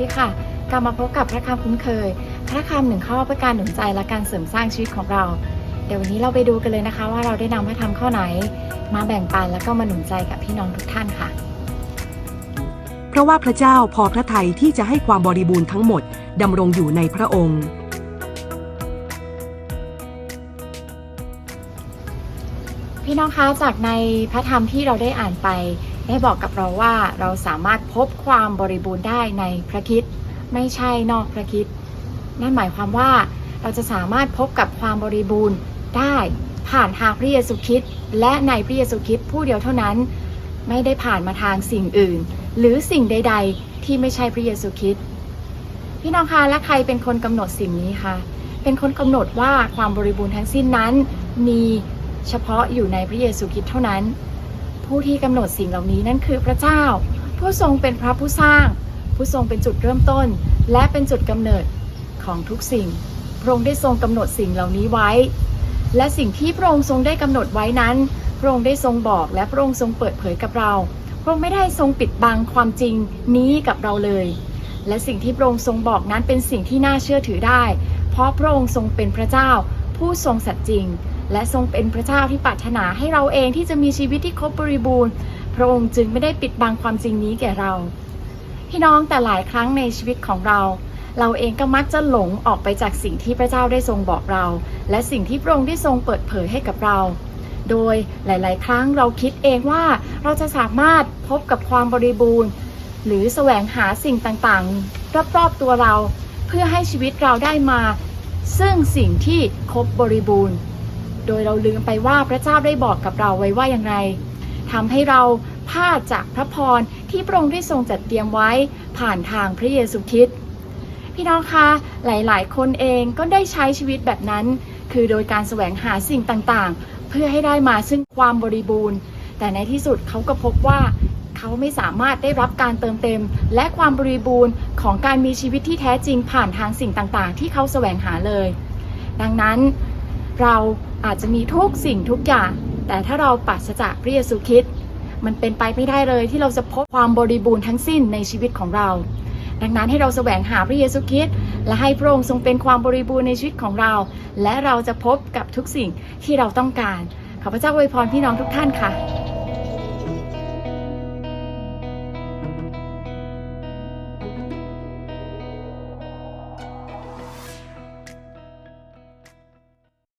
ดีค่ะ กลับมาพบกับพระคำคุ้นเคย พระคำหนึ่งข้อเพื่อการหนุนใจและการเสริมสร้างชีวิตของเรา เดี๋ยววันนี้เราไปดูกันเลยนะคะ ว่าเราได้นำพระธรรมข้อไหน มาแบ่งปันแล้วก็มาหนุนใจกับพี่น้องทุกท่านค่ะ เพราะว่าพระเจ้าพอพระทัยที่จะให้ความบริบูรณ์ทั้งหมดดำรงอยู่ในพระองค์ พี่น้องคะจากในพระธรรมที่เราได้อ่านไป ได้บอกกับเราว่าเราสามารถพบความบริบูรณ์ได้ในพระคิดไม่ใช่นอกพระคิดนั่นหมายความว่าเราจะสามารถพบกับความบริบูรณ์ได้ผ่านทางพระเยซูคริสต์และในพระเยซูคริสต์ผู้เดียวเท่านั้น ไม่ได้ผ่านมาทางสิ่งอื่น หรือสิ่งใด ๆ ที่ไม่ใช่พระเยซูคริสต์พี่น้องคะและใครเป็นคนกำหนดสิ่งนี้คะเป็นคนกำหนดว่าความบริบูรณ์ทั้งสิ้นนั้น มีเฉพาะอยู่ในพระเยซูคริสต์เท่านั้น ผู้ที่กำหนดสิ่งเหล่านี้นั่นคือพระเจ้า ผู้ทรงเป็นพระผู้สร้าง ผู้ทรงเป็นจุดเริ่มต้น และเป็นจุดกำเนิดของทุกสิ่ง พระองค์ได้ทรงกำหนดสิ่งเหล่านี้ไว้ และสิ่งที่พระองค์ทรงได้กำหนดไว้นั้น พระองค์ได้ทรงบอกและพระองค์ทรงเปิดเผยกับเรา พระองค์ไม่ได้ทรงปิดบังความจริงนี้กับเราเลย และสิ่งที่พระองค์ทรงบอกนั้นเป็นสิ่งที่น่าเชื่อถือได้ เพราะพระองค์ทรงเป็นพระเจ้า ผู้ทรงสัตย์จริง และทรงเป็นพระเจ้าที่ปรารถนาให้เราเองที่จะมีชีวิตที่ครบบริบูรณ์ พระองค์จึงไม่ได้ปิดบังความจริงนี้แก่เรา พี่น้องแต่หลายครั้งในชีวิตของเรา เราเองก็มักจะหลงออกไปจากสิ่งที่พระเจ้าได้ทรงบอกเรา และสิ่งที่พระองค์ได้ทรงเปิดเผยให้กับเรา โดยหลาย ๆ ครั้งเราคิดเองว่าเราจะสามารถพบกับความบริบูรณ์ หรือแสวงหาสิ่งต่าง ๆ รอบ ๆ ตัวเรา เพื่อให้ชีวิตเราได้มา ซึ่งสิ่งที่ครบบริบูรณ์ โดยเราลืมไปว่าพระเจ้าได้บอกกับเราไว้ว่าอย่างไรทำให้เราพลาดจากพระพรที่พระองค์ได้ทรงจัดเตรียมไว้ผ่านทางพระเยซูคริสต์พี่น้องคะหลาย ๆ คนเองก็ได้ใช้ชีวิตแบบนั้น คือโดยการแสวงหาสิ่งต่างๆ เพื่อให้ได้มาซึ่งความบริบูรณ์ แต่ในที่สุดเขาก็พบว่าเขาไม่สามารถได้รับการเติมเต็ม และความบริบูรณ์ของการมีชีวิตที่แท้จริงผ่านทางสิ่งต่างๆ ที่เขาแสวงหาเลย ดังนั้น เราอาจจะมีทุกสิ่งทุกอย่าง แต่ถ้าเราปราศจากพระเยซูคริสต์มันเป็นไปไม่ได้เลยที่เราจะพบความบริบูรณ์ทั้งสิ้นในชีวิตของเรา ดังนั้นให้เราแสวงหาพระเยซูคริสต์และให้พระองค์ทรงเป็นความบริบูรณ์ในชีวิตของเรา และเราจะพบกับทุกสิ่งที่เราต้องการขอพระเจ้าอวยพรพี่น้องทุกท่านค่ะ